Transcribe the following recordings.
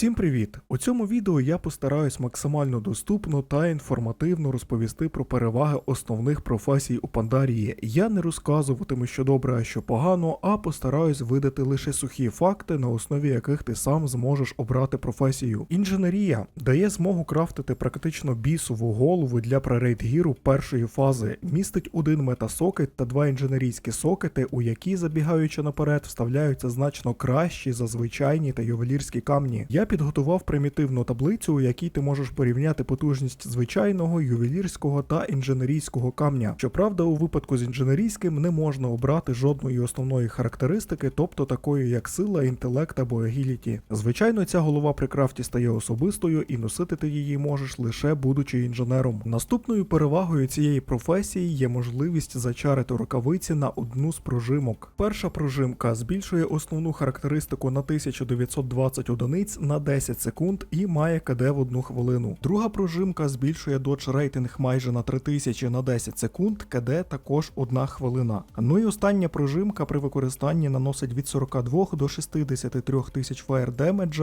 Всім привіт! У цьому відео я постараюсь максимально доступно та інформативно розповісти про переваги основних професій у Пандарії. Я не розказуватиму, що добре, а що погано, а постараюсь видати лише сухі факти, на основі яких ти сам зможеш обрати професію. Інженерія дає змогу крафтити практично бісову голову для пререйд-гіру першої фази, містить один метасокет та два інженерійські сокети, у які, забігаючи наперед, вставляються значно кращі за звичайні та ювелірські камні. Я підготував примітивну таблицю, у якій ти можеш порівняти потужність звичайного, ювелірського та інженерійського камня. Щоправда, у випадку з інженерійським не можна обрати жодної основної характеристики, тобто такої як сила, інтелект або агіліті. Звичайно, ця голова при крафті стає особистою і носити ти її можеш лише будучи інженером. Наступною перевагою цієї професії є можливість зачарити рукавиці на одну з прожимок. Перша прожимка збільшує основну характеристику на 1920 одиниць на 10 секунд і має КД в 1 хвилину. Друга прожимка збільшує Dodge рейтинг майже на 3000 на 10 секунд, КД також 1 хвилина. Ну і остання прожимка при використанні наносить від 42 до 63 тисяч фаєр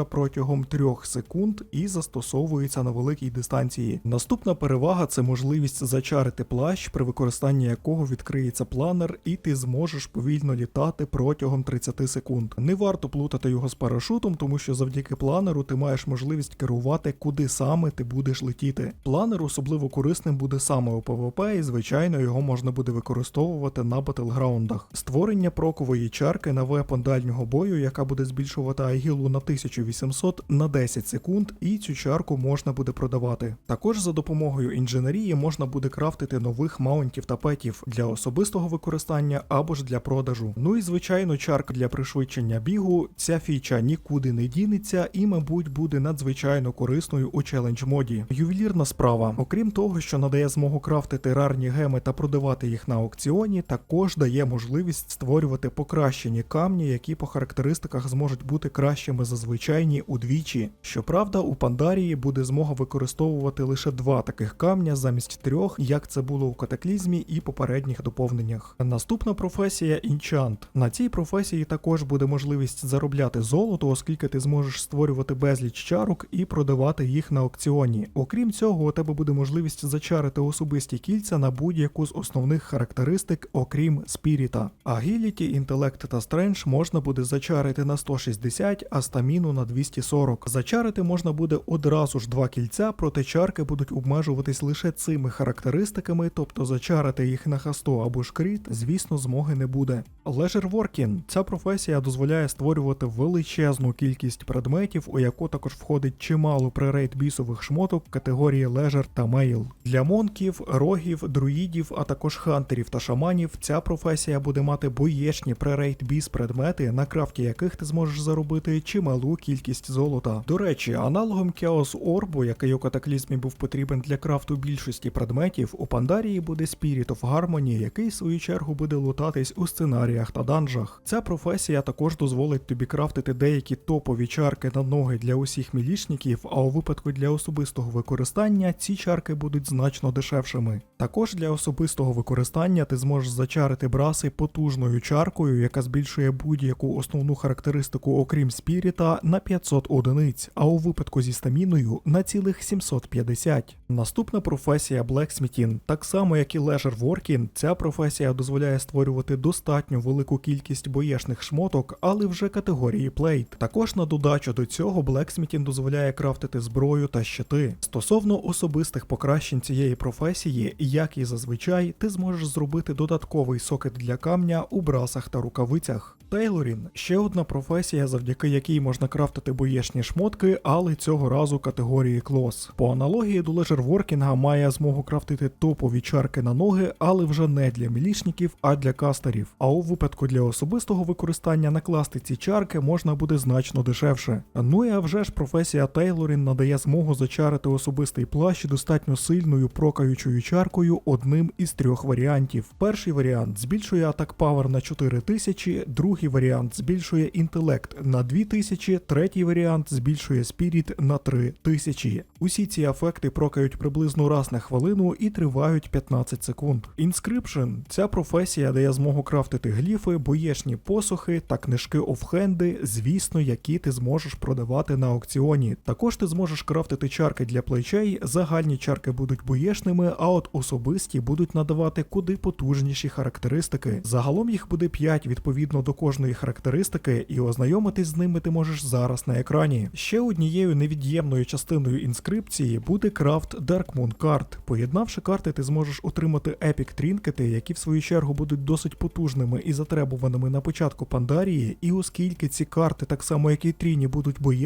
протягом 3 секунд і застосовується на великій дистанції. Наступна перевага це можливість зачарити плащ, при використанні якого відкриється планер, і ти зможеш повільно літати протягом 30 секунд. Не варто плутати його з парашутом, тому що завдяки планеру ти маєш можливість керувати, куди саме ти будеш летіти. Планер особливо корисним буде саме у ПВП, і звичайно його можна буде використовувати на батлграундах. Створення прокової чарки на вепон дальнього бою, яка буде збільшувати агілу на 1800 на 10 секунд, і цю чарку можна буде продавати. Також за допомогою інженерії можна буде крафтити нових маунтів та петів для особистого використання або ж для продажу. Ну і звичайно, чарка для пришвидшення бігу. Ця фіча нікуди не дінеться і, мабуть, буде надзвичайно корисною у челендж моді. Ювелірна справа, окрім того, що надає змогу крафтити рарні геми та продавати їх на аукціоні, також дає можливість створювати покращені камні, які по характеристиках зможуть бути кращими за звичайні удвічі. Щоправда, у Пандарії буде змога використовувати лише два таких камня замість трьох, як це було у катаклізмі і попередніх доповненнях. Наступна професія інчант. На цій професії також буде можливість заробляти золото, оскільки ти зможеш створювати безліч чарок і продавати їх на аукціоні. Окрім цього, у тебе буде можливість зачарити особисті кільця на будь-яку з основних характеристик, окрім спіріта. Агіліті, інтелект та стрендж можна буде зачарити на 160, а стаміну на 240. Зачарити можна буде одразу ж два кільця, проте чарки будуть обмежуватись лише цими характеристиками, тобто зачарити їх на хасту або ж кріт, звісно, змоги не буде. Working. Ця професія дозволяє створювати величезну кількість предметів, у яку також входить чимало пререйд бісових шмоток категорії Leisure та Mail. Для монків, рогів, друїдів, а також хантерів та шаманів ця професія буде мати боєчні пререйд біс предмети, на крафті яких ти зможеш заробити чималу кількість золота. До речі, аналогом Chaos Орбу, який у катаклізмі був потрібен для крафту більшості предметів, у Пандарії буде Spirit of Harmony, який в свою чергу буде лутатись у сценаріях та данжах. Ця професія також дозволить тобі крафтити деякі топові чарки на ноги для усіх мілішників, а у випадку для особистого використання ці чарки будуть значно дешевшими. Також для особистого використання ти зможеш зачарити браси потужною чаркою, яка збільшує будь-яку основну характеристику, окрім спіріта, на 500 одиниць, а у випадку зі стаміною на цілих 750. Наступна професія Blacksmithing. Так само як і Leisure Working, ця професія дозволяє створювати достатньо велику кількість боєшних шмоток, але вже категорії плейт. Також на додачу до цього Blacksmithing дозволяє крафтити зброю та щити. Стосовно особистих покращень цієї професії, як і зазвичай, ти зможеш зробити додатковий сокет для камня у брасах та рукавицях. Тейлорін ще одна професія, завдяки якій можна крафтити боєшні шмотки, але цього разу категорії клос. По аналогії до лежерворкінга має змогу крафтити топові чарки на ноги, але вже не для мілішників, а для кастерів. А у випадку для особистого використання накласти ці чарки можна буде значно дешевше. Ну і а вже ж професія Тейлорін надає змогу зачарити особистий плащ достатньо сильною прокаючою чаркою одним із трьох варіантів. Перший варіант збільшує атак павер на 4000, другий варіант збільшує інтелект на 2000, третій варіант збільшує спіріт на 3000. Усі ці ефекти прокають приблизно раз на хвилину і тривають 15 секунд. Inscription – ця професія дає змогу крафтити гліфи, боєшні посохи та книжки офхенди, звісно, які ти зможеш продавати продавати на аукціоні. Також ти зможеш крафтити чарки для плечей, загальні чарки будуть боєшними, а от особисті будуть надавати куди потужніші характеристики. Загалом їх буде 5 відповідно до кожної характеристики, і ознайомитись з ними ти можеш зараз на екрані. Ще однією невід'ємною частиною інскрипції буде крафт Dark Moon карт. Поєднавши карти, ти зможеш отримати епік трінкети, які в свою чергу будуть досить потужними і затребуваними на початку Пандарії. І оскільки ці карти, так само як і Тріні, будуть боєшними,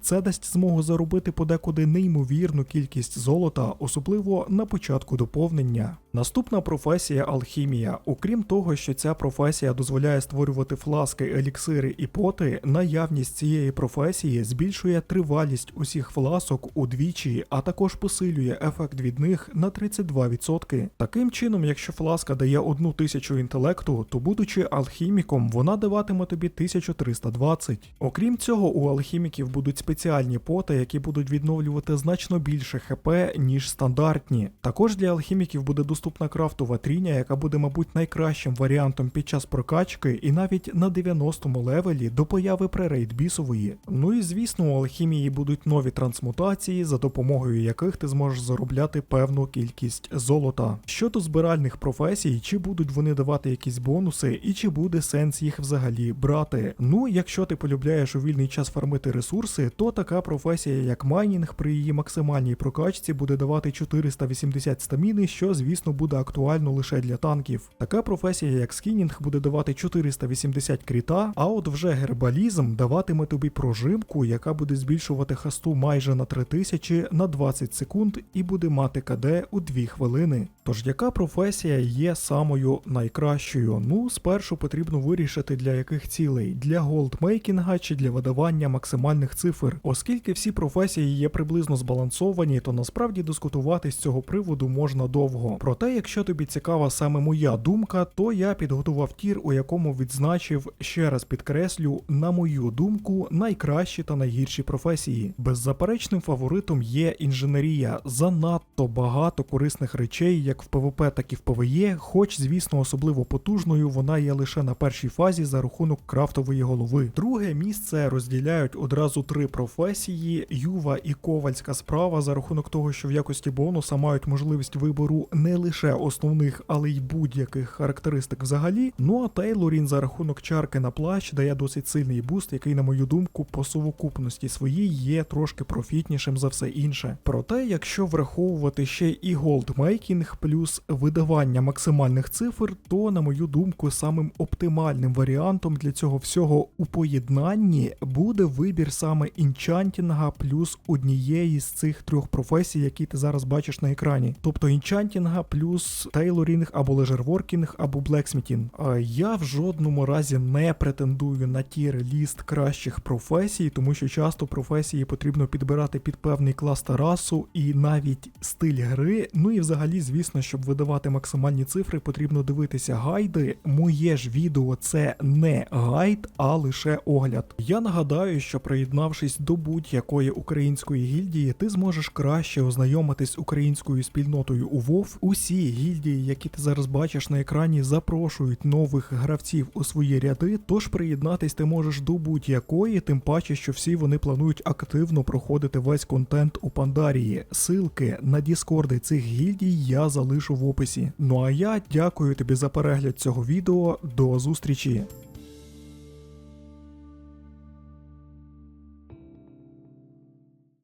це дасть змогу заробити подекуди неймовірну кількість золота, особливо на початку доповнення. Наступна професія алхімія. Окрім того, що ця професія дозволяє створювати фласки, еліксири і поти, наявність цієї професії збільшує тривалість усіх фласок удвічі, а також посилює ефект від них на 32%. Таким чином, якщо фласка дає 1000 інтелекту, то будучи алхіміком, вона даватиме тобі 1320. Окрім цього, у алхіміків будуть спеціальні поти, які будуть відновлювати значно більше ХП, ніж стандартні. Також для алхіміків буде доступна крафтова тріня, яка буде, мабуть, найкращим варіантом під час прокачки, і навіть на 90-му левелі до появи пререйд бісової. Ну і звісно, у алхімії будуть нові трансмутації, за допомогою яких ти зможеш заробляти певну кількість золота. Щодо збиральних професій, чи будуть вони давати якісь бонуси, і чи буде сенс їх взагалі брати. Ну, якщо ти полюбляєш у вільний час фармити ресурси, то така професія, як майнінг, при її максимальній прокачці буде давати 480 стаміни, що, звісно, буде актуально лише для танків. Така професія, як скінінг, буде давати 480 кріта, а от вже гербалізм даватиме тобі прожимку, яка буде збільшувати хасту майже на 3000 на 20 секунд і буде мати КД у 2 хвилини. Тож яка професія є самою найкращою? Ну, спершу потрібно вирішити для яких цілей для голдмейкінга чи для видавання максимальних цифр. Оскільки всі професії є приблизно збалансовані, то насправді дискутувати з цього приводу можна довго. Проте, якщо тобі цікава саме моя думка, то я підготував тір, у якому відзначив ще раз підкреслю, на мою думку, найкращі та найгірші професії. Беззаперечним фаворитом є інженерія. Занадто багато корисних речей, як в ПВП, так і в ПВЕ, хоч, звісно, особливо потужною вона є лише на першій фазі за рахунок крафтової голови. Друге місце розділяють одразу три професії: юва і ковальська справа за рахунок того, що в якості бонуса мають можливість вибору не лише основних, але й будь-яких характеристик взагалі. Ну а Тейлорін за рахунок чарки на плащ дає досить сильний буст, який, на мою думку, по совокупності своїй є трошки профітнішим за все інше. Проте, якщо враховувати ще і голдмейкінг плюс видавання максимальних цифр, то, на мою думку, самим оптимальним варіантом для цього всього у поєднанні буде вибір саме інчантінга плюс однієї з цих трьох професій, які ти зараз бачиш на екрані. Тобто інчантінга плюс тейлорінг або лежерворкінг, або блексмітінг. Я в жодному разі не претендую на тір ліст кращих професій, тому що часто професії потрібно підбирати під певний клас та расу і навіть стиль гри. Ну і взагалі, звісно, щоб видавати максимальні цифри, потрібно дивитися гайди. Моє ж відео це не гайд, а лише огляд. Я нагадаю, що приєднавшись до будь-якої української гільдії, ти зможеш краще ознайомитись з українською спільнотою у WoW. Усі гільдії, які ти зараз бачиш на екрані, запрошують нових гравців у свої ряди. Тож приєднатись ти можеш до будь-якої, тим паче, що всі вони планують активно проходити весь контент у Пандарії. Силки на Діскорди цих гільдій я залишу в описі. Ну а я дякую тобі за перегляд цього відео. До зустрічі!